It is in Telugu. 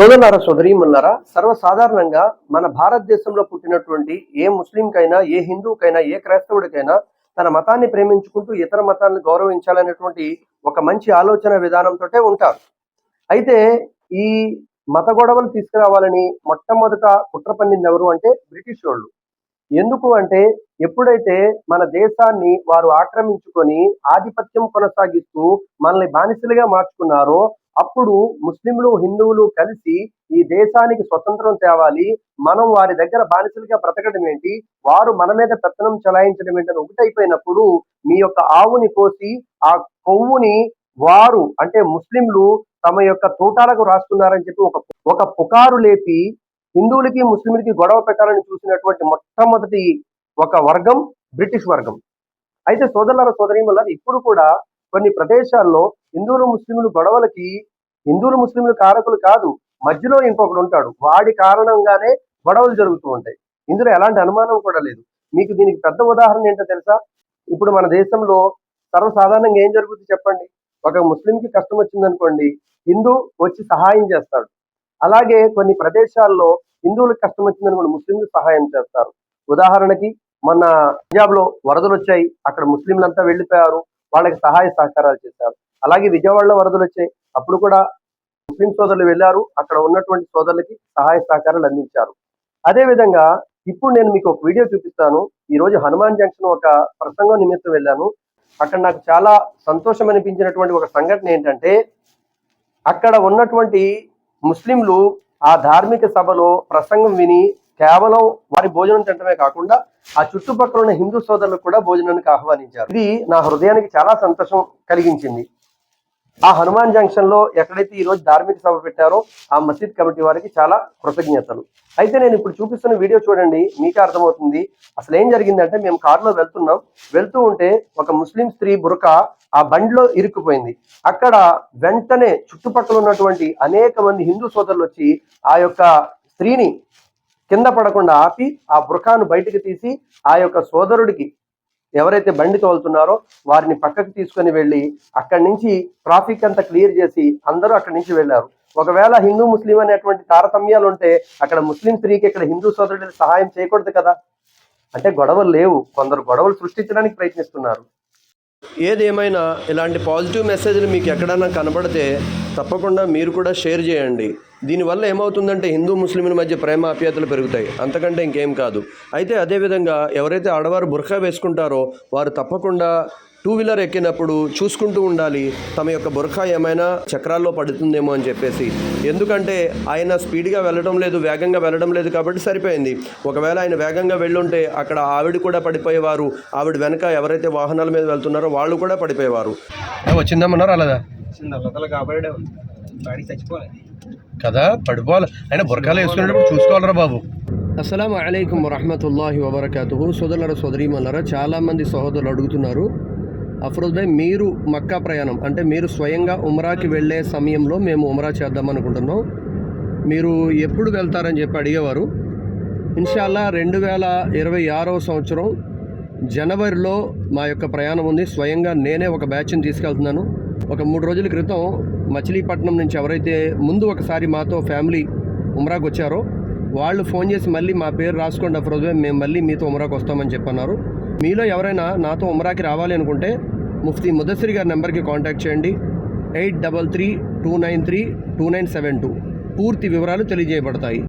సోదరులారా సోదరీమన్నారా సర్వసాధారణంగా మన భారతదేశంలో పుట్టినటువంటి ఏ ముస్లింకైనా ఏ హిందువుకైనా ఏ క్రైస్తవుడికైనా తన మతాన్ని ప్రేమించుకుంటూ ఇతర మతాన్ని గౌరవించాలనేటువంటి ఒక మంచి ఆలోచన విధానంతో ఉంటారు. అయితే ఈ మత గొడవలు తీసుకురావాలని మొట్టమొదట కుట్ర పన్నింది ఎవరు అంటే బ్రిటిష్ వాళ్ళు. ఎందుకు అంటే ఎప్పుడైతే మన దేశాన్ని వారు ఆక్రమించుకొని ఆధిపత్యం కొనసాగిస్తూ మనల్ని బానిసలుగా మార్చుకున్నారో అప్పుడు ముస్లింలు హిందువులు కలిసి ఈ దేశానికి స్వతంత్రం తేవాలి మనం వారి దగ్గర బానిసలుగా బ్రతకడం ఏంటి వారు మన మీద పెత్తనం చలాయించడం ఏంటని ఒకటైపోయినప్పుడు మీ యొక్క ఆవుని కోసి ఆ కొవ్వుని వారు అంటే ముస్లింలు తమ యొక్క తోటాలకు రాసుకున్నారని చెప్పి ఒక ఒక పుకారు లేపి హిందువులకి ముస్లింలకి గొడవ పెట్టాలని చూసినటువంటి మొట్టమొదటి ఒక వర్గం బ్రిటిష్ వర్గం. అయితే సోదరుల సోదరీమల్ల ఇప్పుడు కూడా కొన్ని ప్రదేశాల్లో హిందువులు ముస్లింలు గొడవలకి హిందువులు ముస్లింలు కారకులు కాదు మధ్యలో ఇంకొకడు ఉంటాడు. వాడి కారణంగానే గొడవలు జరుగుతూ ఉంటాయి. ఇందులో ఎలాంటి అనుమానం కూడా లేదు. మీకు దీనికి పెద్ద ఉదాహరణ ఏంటో తెలుసా? ఇప్పుడు మన దేశంలో సర్వసాధారణంగా ఏం జరుగుతుంది చెప్పండి? ఒక ముస్లింకి కష్టం వచ్చిందనుకోండి హిందూ వచ్చి సహాయం చేస్తాడు. అలాగే కొన్ని ప్రదేశాల్లో హిందువులకు కష్టం వచ్చిందని కూడా ముస్లింలు సహాయం చేస్తారు. ఉదాహరణకి మొన్న పంజాబ్లో వరదలు వచ్చాయి. అక్కడ ముస్లింలంతా వెళ్ళిపోయారు. వాళ్ళకి సహాయ సహకారాలు చేశారు. అలాగే విజయవాడలో వరదలు వచ్చాయి. అప్పుడు కూడా ముస్లిం సోదరులు వెళ్ళారు. అక్కడ ఉన్నటువంటి సోదరులకి సహాయ సహకారాలు అందించారు. అదేవిధంగా ఇప్పుడు నేను మీకు ఒక వీడియో చూపిస్తాను. ఈ రోజు హనుమాన్ జంక్షన్ ఒక ప్రసంగం నిమిత్తం వెళ్ళాను. అక్కడ నాకు చాలా సంతోషం అనిపించినటువంటి ఒక సంఘటన ఏంటంటే అక్కడ ఉన్నటువంటి ముస్లింలు ఆ ధార్మిక సభలో ప్రసంగం విని కేవలం వారి భోజనం తినటమే కాకుండా ఆ చుట్టుపక్కల ఉన్న హిందూ సోదరులకు కూడా భోజనానికి ఆహ్వానించారు. ఇది నా హృదయానికి చాలా సంతోషం కలిగించింది. ఆ హనుమాన్ జంక్షన్లో ఎక్కడైతే ఈ రోజు ధార్మిక సభ పెట్టారో ఆ మసీద్ కమిటీ వారికి చాలా కృతజ్ఞతలు. అయితే నేను ఇప్పుడు చూపిస్తున్న వీడియో చూడండి మీకే అర్థమవుతుంది. అసలు ఏం జరిగిందంటే మేము కారులో వెళ్తున్నాం. వెళ్తూ ఉంటే ఒక ముస్లిం స్త్రీ బురక ఆ బండిలో ఇరుక్కుపోయింది. అక్కడ వెంటనే చుట్టుపక్కల ఉన్నటువంటి అనేక మంది హిందూ సోదరులు వచ్చి ఆ యొక్క స్త్రీని కింద పడకుండా ఆపి ఆ బురకాను బయటకు తీసి ఆ యొక్క సోదరుడికి ఎవరైతే బండి తోలుతున్నారో వారిని పక్కకు తీసుకొని వెళ్ళి అక్కడి నుంచి ట్రాఫిక్ అంతా క్లియర్ చేసి అందరూ అక్కడి నుంచి వెళ్ళారు. ఒకవేళ హిందూ ముస్లిం అనేటువంటి తారతమ్యాలు ఉంటే అక్కడ ముస్లిం స్త్రీకి ఇక్కడ హిందూ సోదరుడికి సహాయం చేయకూడదు కదా? అంటే గొడవలు లేవు. కొందరు గొడవలు సృష్టించడానికి ప్రయత్నిస్తున్నారు. ఏదేమైనా ఇలాంటి పాజిటివ్ మెసేజ్లు మీకు ఎక్కడైనా కనబడితే తప్పకుండా మీరు కూడా షేర్ చేయండి. దీనివల్ల ఏమవుతుందంటే హిందూ ముస్లింల మధ్య ప్రేమ ఆప్యాయతలు పెరుగుతాయి. అంతకంటే ఇంకేం కాదు. అయితే అదేవిధంగా ఎవరైతే ఆడవారు బుర్ఖా వేసుకుంటారో వారు తప్పకుండా టూ వీలర్ ఎక్కినప్పుడు చూసుకుంటూ ఉండాలి తమ యొక్క బురఖా ఏమైనా చక్రాల్లో పడుతుందేమో అని చెప్పేసి. ఎందుకంటే ఆయన స్పీడ్గా వెళ్ళడం లేదు వేగంగా వెళ్ళడం లేదు కాబట్టి సరిపోయింది. ఒకవేళ ఆయన వేగంగా వెళ్ళుంటే అక్కడ ఆవిడ కూడా పడిపోయేవారు. ఆవిడ వెనక ఎవరైతే వాహనాల మీద వెళ్తున్నారో వాళ్ళు కూడా పడిపోయేవారు. వచ్చిందమ్మన్నారు అలాదా చిన్న లతలు కాపాడే బాడీ చచ్చిపోవాలి కదా పడిపోవాలి. అయినా బురకాలు వేసుకునేటప్పుడు చూసుకోవాలరా బాబు. అస్సలం అయికం వరహమతుల్లాహి వబర్కాతు సోదరుల సోదరీమన్నారా చాలామంది సహోదరులు అడుగుతున్నారు అఫ్రోజ్ భాయ్ మీరు మక్కా ప్రయాణం అంటే మీరు స్వయంగా ఉమ్రాకి వెళ్ళే సమయంలో మేము ఉమ్రా చేద్దాం అనుకుంటున్నాం. మీరు ఎప్పుడు వెళ్తారని చెప్పి అడిగేవారు. ఇన్షాల్లా రెండు వేల ఇరవై ఆరవ సంవత్సరం జనవరిలో మా యొక్క ప్రయాణం ఉంది. స్వయంగా నేనే ఒక బ్యాచ్ని తీసుకెళ్తున్నాను. ఒక మూడు రోజుల క్రితం మచిలీపట్నం నుంచి ఎవరైతే ముందు ఒకసారి మాతో ఫ్యామిలీ ఉమ్రాకు వచ్చారో వాళ్ళు ఫోన్ చేసి మళ్ళీ మా పేరు రాసుకోండి అఫ్రోజ్ మేము మళ్ళీ మీతో ఉమ్రాకు వస్తామని చెప్పన్నారు. మీలో ఎవరైనా నాతో ఉమ్రాకి రావాలి అనుకుంటే ముఫ్తీ ముదస్సిరి గారి నెంబర్కి కాంటాక్ట్ చేయండి. Eight double three two nine three two nine seven two. పూర్తి వివరాలు తెలియజేయబడతాయి.